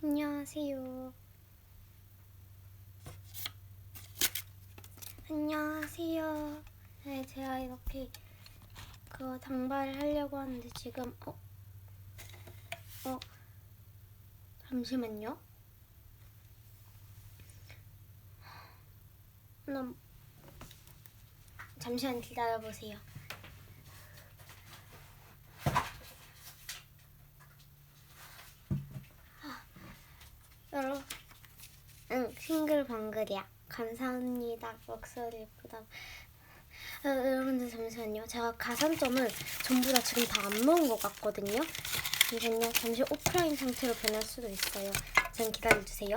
안녕하세요. 안녕하세요. 네, 제가 이렇게 그 당발을 하려고 하는데 지금 어, 어, 잠시만요. 나 잠시만 기다려 보세요. 여러분, 응, 싱글벙글이야. 감사합니다. 목소리 예쁘다. 어, 여러분들 잠시만요. 제가 가산점을 전부 다 지금 다안 먹은 것 같거든요. 잠시만요. 잠시 오프라인 상태로 변할 수도 있어요. 잠깐 기다려주세요.